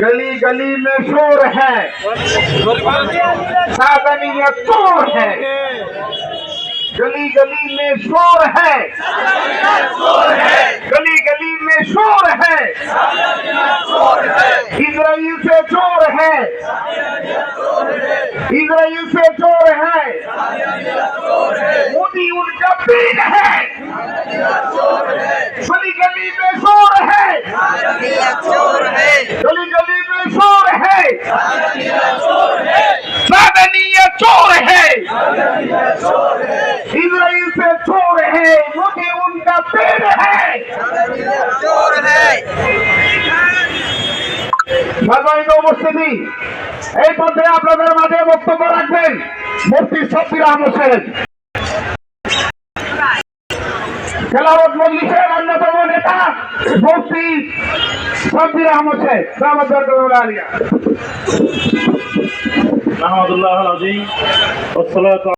गली गली में शोर है। साधनीय चोर है। गली गली में शोर है। गली गली में शोर है। इसराइल से चोर है। इसराइल से चोर है। मोदी उनका पीर है। गली गली में शोर है। है साधनीय चोर है इसराइल से चोर है मोदी उनका पेड़ है चोर है সম্মানিত উপস্থিতি এই পথে আপনাদের মাঝে বক্তব্য রাখবেন মুফতি সফির আহমদ হোসেন খেলাফত মজলিসের অন্যতম নেতা মুফতি সফির আহমদ